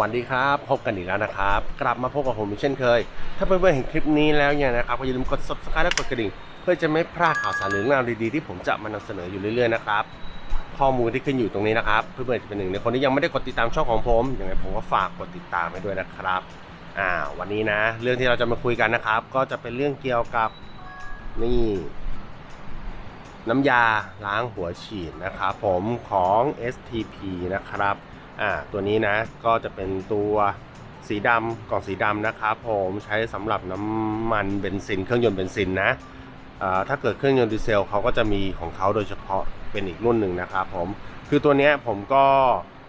วัสดีครับ พบกันอีกแล้วนะครับ กลับมาพบกับผมเช่นเคย ถ้าเพื่อนๆเห็นคลิปนี้แล้วเนี่ยนะครับก็อย่าลืมกด subscribe และกดกระดิ่ง เพื่อจะไม่พลาดข่าวสารหรือเรื่องราวดีๆที่ผมจะมานำเสนออยู่เรื่อยๆนะครับข้อมูลที่ขึ้นอยู่ตรงนี้นะครับ เพื่อนๆจะเป็นหนึ่งในคนที่ยังไม่ได้กดติดตามช่องของผมยังไงผมก็ฝากกดติดตามไว้ด้วยนะครับอ่าวันนี้นะ เรื่องที่เราจะมาคุยกันนะครับ ก็จะเป็นเรื่องเกี่ยวกับนี่น้ำยาล้างหัวฉีดนะครับผมของ STP นะครับ อ่าตัวนี้นะก็จะเป็นตัวสีดำกล่องสีดำนะครับผมใช้สำหรับน้ำมันเบนซินเครื่องยนต์เบนซินนะอ่าถ้าเกิดเครื่องยนต์ดีเซลเขาก็จะมีของเขาโดยเฉพาะเป็นอีกรุ่นหนึ่งนะครับผมคือตัวเนี้ยผมก็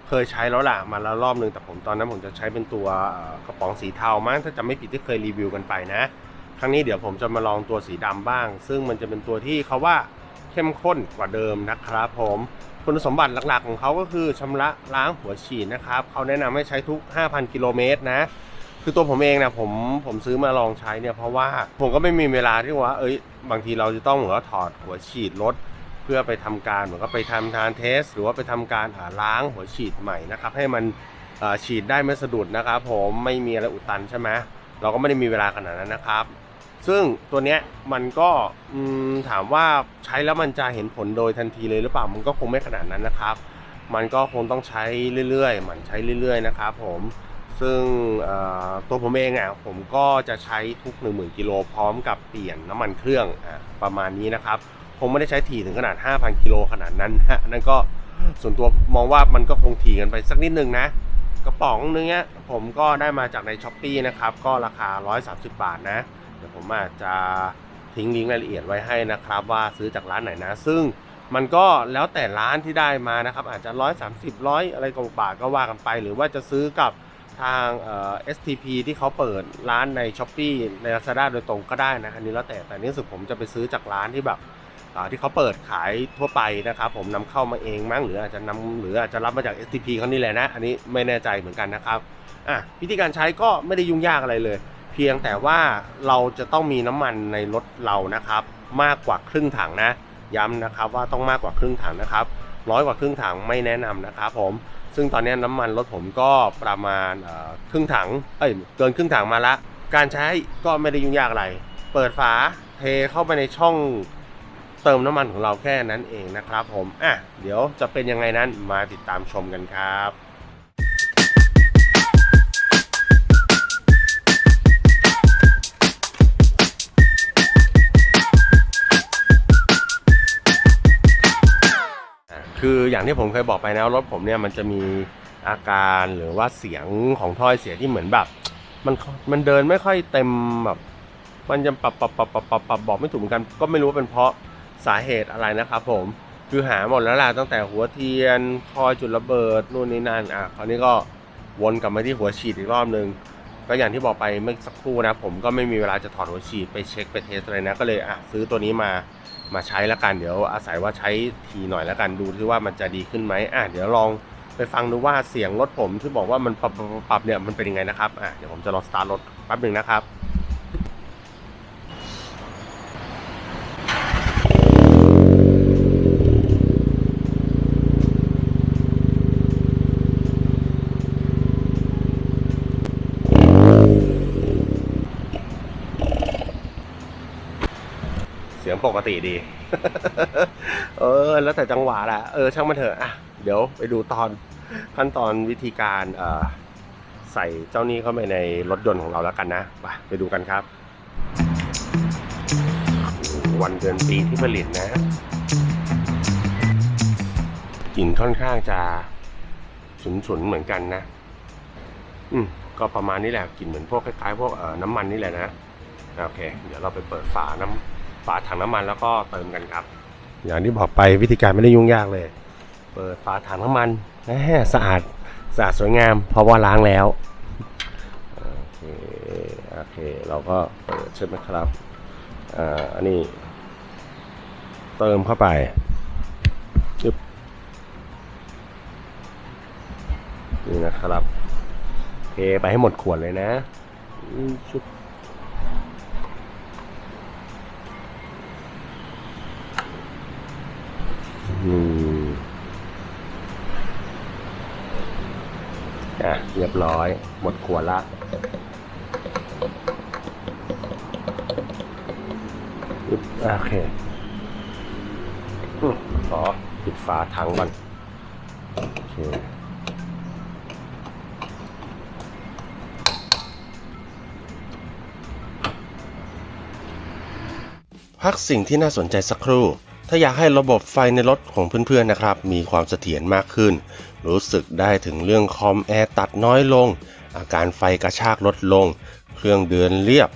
เคยใช้แล้วล่ะมาแล้วรอบหนึ่งแต่ผมตอนนั้นผมจะใช้เป็นตัวกระป๋องสีเทามั้งถ้าจำไม่ผิดที่เคยรีวิวกันไปนะ ครั้งนี้เดี๋ยวผมจะมาลองตัวสีดำบ้าง ซึ่งมันจะเป็นตัวที่เขาว่าเข้มข้นกว่าเดิมนะครับผม คุณสมบัติหลักๆของเขาก็คือชำระล้างหัวฉีดนะครับเขาแนะนำให้ใช้ทุก 5,000 กิโลเมตรนะคือตัวผมเองนะผมผมซื้อมาลองใช้เนี่ยเพราะว่าผมก็ไม่มีเวลาที่ว่า เอ้ยบางทีเราจะต้องเหมือนถอดหัวฉีดรถเพื่อไปทำการเหมือนก็ไปทำทานเทส หรือว่าไปทำการหาล้างหัวฉีดใหม่นะครับให้มันฉีดได้ไม่สะดุดนะครับผมไม่มีอะไรอุดตันใช่ไหมเราก็ไม่ได้มีเวลาขนาดนั้นนะครับ ซึ่งตัวเนี้ยมันก็ถามว่าใช้แล้วมันจะเห็นผลโดยทันทีเลยหรือเปล่ามันก็คงไม่ขนาดนั้นนะครับ มันก็คงต้องใช้เรื่อยๆ มันใช้เรื่อยๆนะครับผมซึ่งตัวผมเองอะผมก็จะใช้ทุก 1 0,000กิโลพร้อมกับเปลี่ยนน้ำมันเครื่องอะประมาณนี้นะครับคงไม่ได้ใช้ถี่ถึงขนาด 5,000กิโลขนาดนั้นฮะนั่นก็ส่วนตัวมองว่ามันก็คงถี่กันไปสักนิดนึงนะ กระป๋องนึงเนี้ยผมก็ได้มาจากในช้อปปีนะครับ ก็ราคา 130 บาทนะ เดี๋ยวผมอาจจะทิ้งลิงก์รายละเอียดไว้ให้นะครับ ว่าซื้อจากร้านไหนนะ ซึ่งมันก็แล้วแต่ร้านที่ได้มานะครับ อาจจะ 130ร้อยอะไรกว่าบาทก็ว่ากันไป หรือว่าจะซื้อกับทางเอ่อ STP ที่เขาเปิดร้านใน s h อ p e e ใน Lazada โดยตรงก็ได้นะ อันนี้แล้วแต่แต่นี่สึกผมจะไปซื้อจากร้านที่แบบ ที่เขาเปิดขายทั่วไปนะครับ ผมนำเข้ามาเองมั้งหรืออาจจะนำหรืออาจจะรับมาจาก STP เขานี่แหละนะ อันนี้ไม่แน่ใจเหมือนกันนะครับอะวิธีการใช้ก็ไม่ได้ยุ่งยากอะไรเลย เพียงแต่ว่าเราจะต้องมีน้ำมันในรถเรานะครับ มากกว่าครึ่งถังนะ ย้ำนะครับว่าต้องมากกว่าครึ่งถังนะครับร้อยกว่าครึ่งถังไม่แนะนำนะครับผมซึ่งตอนนี้น้ำมันรถผมก็ประมาณครึ่งถังเอ้ยเกินครึ่งถังมาละ การใช้ก็ไม่ได้ยุ่งยากอะไร เปิดฝาเทเข้าไปในช่อง เติมน้ำมันของเราแค่นั้นเองนะครับผมอะเดี๋ยวจะเป็นยังไงนั้นมาติดตามชมกันครับคืออย่างที่ผมเคยบอกไปนะรถผมเนี่ยมันจะมีอาการหรือว่าเสียงของถ้อยเสียที่เหมือนแบบ มันมันเดินไม่ค่อยเต็มแบบ มันจะปรับปรับปรับปรับปรับบอกไม่ถูกเหมือนกัน ก็ไม่รู้ว่าเป็นเพราะ สาเหตุอะไรนะครับผมคือหาหมดแล้วล่ะตั้งแต่หัวเทียนคอยจุดระเบิดนู่นนี่นั่นอะคราวนี้ก็วนกลับมาที่หัวฉีดอีกรอบนึงก็อย่างที่บอกไปเมื่อสักครู่นะผมก็ไม่มีเวลาจะถอดหัวฉีดไปเช็คไปเทสอะไรนะก็เลยอะซื้อตัวนี้มามาใช้แล้วกันเดี๋ยวอาศัยว่าใช้ทีหน่อยแล้วกันดูที่ว่ามันจะดีขึ้นไหมอะเดี๋ยวลองไปฟังดูว่าเสียงรถผมที่บอกว่ามันปรับปรับปรับปรับเนี่ยมันเป็นยังไงนะครับอะเดี๋ยวผมจะลองสตาร์ทรถแป๊บหนึ่งนะครับ ยงปกติดี เออ แล้วแต่จังหวะแหละเออช่างมันเถอะอะเดี๋ยวไปดูตอนขั้นตอนวิธีการเออใส่เจ้านี้เข้าไปในรถยนต์ของเราแล้วกันนะไปไปดูกันครับ วันเดือนปีที่ผลิตนะกลิ่นค่อนข้างจะฉุนๆเหมือนกันนะ อืมก็ประมาณนี้แหละกลิ่นเหมือนพวกคล้ายๆพวกเอ่อน้ำมันนี่แหละนะโอเค เดี๋ยวเราไปเปิดฝาน้ำ ฝาถังน้ำมันแล้วก็เติมกันครับ อย่างที่บอกไปวิธีการไม่ได้ยุ่งยากเลย เปิดฝาถังน้ำมันแหมสะอาดสะอาดสวยงาม เพราะว่าล้างแล้วโอเคโอเคเราก็เปิดใช่ไหมครับอ่าอันนี้ เติมเข้าไปจึ๊บนี่นะครับเทไปให้หมดขวดเลยนะชุบ อะเรียบร้อย หมดขวดละอึ๊บโอเคขอปิดฝาถังก่อนโอเคพักสิ่งที่น่าสนใจสักครู่ ถ้าอยากให้ระบบไฟในรถของเพื่อนๆนะครับ มีความเสถียรมากขึ้น รู้สึกได้ถึงเรื่องคอมแอร์ตัดน้อยลง อาการไฟกระชากลดลง เครื่องเดินเรียบ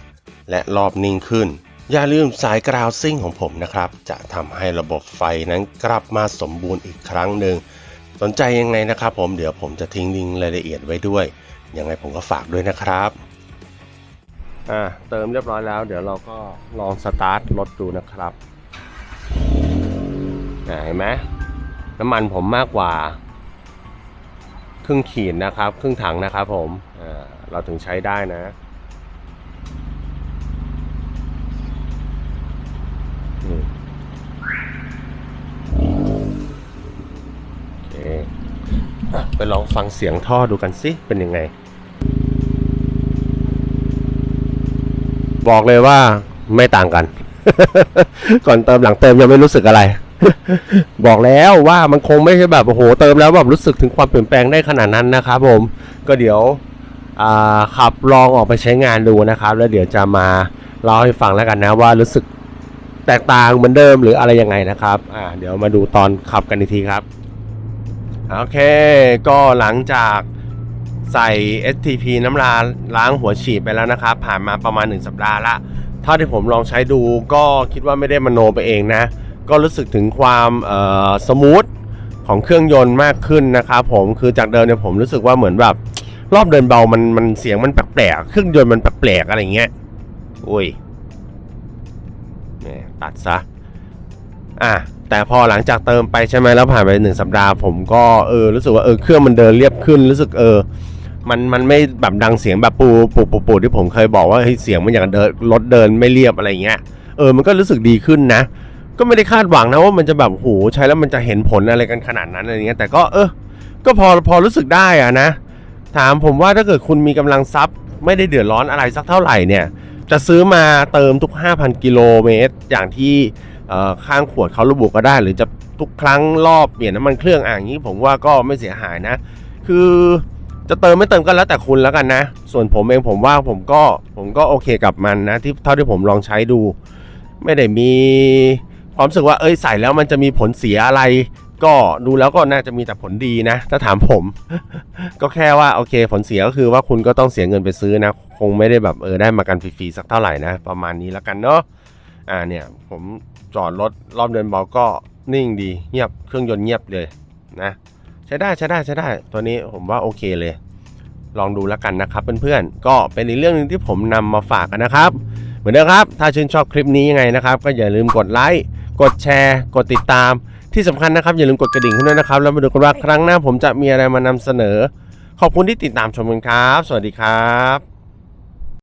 และรอบนิ่งขึ้น อย่าลืมสายกราวซิ่งของผมนะครับ จะทำให้ระบบไฟนั้นกลับมาสมบูรณ์อีกครั้งหนึ่ง สนใจยังไงนะครับผมเดี๋ยวผมจะทิ้งลิงก์รายละเอียดไว้ด้วย ยังไงผมก็ฝากด้วยนะครับอ่าเติมเรียบร้อยแล้ว เดี๋ยวเราก็ลองสตาร์ทรถดูนะครับ เห็นไหมน้ำมันผมมากกว่า ครึ่งขีดนะครับ ครึ่งถังนะครับผมเราถึงใช้ได้นะโอเคอะไปลองฟังเสียงท่อดูกันสิเป็นยังไง บอกเลยว่าไม่ต่างกัน ก่อนเติมหลังเติมยังไม่รู้สึกอะไร บอกแล้วว่ามันคงไม่ใช่แบบโอ้โหเติมแล้วแบบรู้สึกถึงความเปลี่ยนแปลงได้ขนาดนั้นนะครับผมก็เดี๋ยวขับลองออกไปใช้งานดูนะครับ แล้วเดี๋ยวจะมาเล่าให้ฟังแล้วกันนะว่ารู้สึกแตกต่างเหมือนเดิมหรืออะไรยังไงนะครับอ่าเดี๋ยวมาดูตอนขับกันอีกทีครับโอเค ก็หลังจากใส่ STP น้ำลาล้างหัวฉีดไปแล้วนะครับ ผ่านมาประมาณ 1 สัปดาห์ละเท่าที่ผมลองใช้ดูก็คิดว่าไม่ได้มโนไปเองนะ ก็รู้สึกถึงความสมูทของเครื่องยนต์มากขึ้นนะครับผมคือจากเดิมเนี่ยผมรู้สึกว่าเหมือนแบบ รอบเดินเบามันมันเสียงมันแปลกๆเครื่องยนต์มันแปลกๆอะไรเงี้ยอุ้ยเนี่ยตัดซะอะแต่พอหลังจากเติมไปใช่ไหมแล้วผ่านไปหนึ่งสัปดาห์ผมก็เออรู้สึกว่าเออเครื่องมันเดินเรียบขึ้นรู้สึกเออ มันมันไม่แบบดังเสียงแบบปูปูปูปูที่ผมเคยบอกว่าเฮ้ยเสียงมันอย่างเดินรถเดินไม่เรียบอะไรเงี้ยเออมันก็รู้สึกดีขึ้นนะ ก็ไม่ได้คาดหวังนะว่ามันจะแบบโหใช้แล้วมันจะเห็นผลอะไรกันขนาดนั้นอะไรเงี้ยแต่ก็เออก็พอพอรู้สึกได้อะนะ ถามผมว่าถ้าเกิดคุณมีกำลังทรัพย์ ไม่ได้เดือดร้อนอะไรสักเท่าไหร่เนี่ย จะซื้อมาเติมทุก 5,000 กิโลเมตร อย่างที่ข้างขวดเขาระบุก็ได้ หรือจะทุกครั้งรอบเปลี่ยนน้ำมันเครื่องอ่างนี้ผมว่าก็ไม่เสียหายนะ คือจะเติมไม่เติมก็แล้วแต่คุณแล้วกันนะ ส่วนผมเองผมว่าผมก็ผมก็โอเคกับมันนะที่เท่าที่ผมลองใช้ดู ไม่ได้มี ความรู้สึกว่าเอ้ยใส่แล้วมันจะมีผลเสียอะไร ก็ดูแล้วก็น่าจะมีแต่ผลดีนะ ถ้าถามผม ก็แค่ว่าโอเค ผลเสียก็คือว่าคุณก็ต้องเสียเงินไปซื้อนะ คงไม่ได้แบบเออได้มากันฟรีๆสักเท่าไหร่นะ ประมาณนี้แล้วกันเนาะอ่าเนี่ยผมจอดรถรอบเดินเบาก็นิ่งดีเงียบเครื่องยนต์เงียบเลยนะใช้ได้ใช้ได้ใช้ได้ตัวนี้ผมว่าโอเคเลย ลองดูแล้วกันนะครับเพื่อนๆก็เป็นอีกเรื่องหนึงที่ผมนำมาฝากกันนะครับ เหมือนเดิมครับ ถ้าชื่นชอบคลิปนี้ยังไงนะครับ ก็อย่าลืมกดไลค์ กดแชร์ กดติดตาม ที่สำคัญนะครับอย่าลืมกดกระดิ่งขึ้นด้วยนะครับ แล้วมาดูกันว่าครั้งหน้าผมจะมีอะไรมานำเสนอ ขอบคุณที่ติดตามชมกันครับ สวัสดีครับ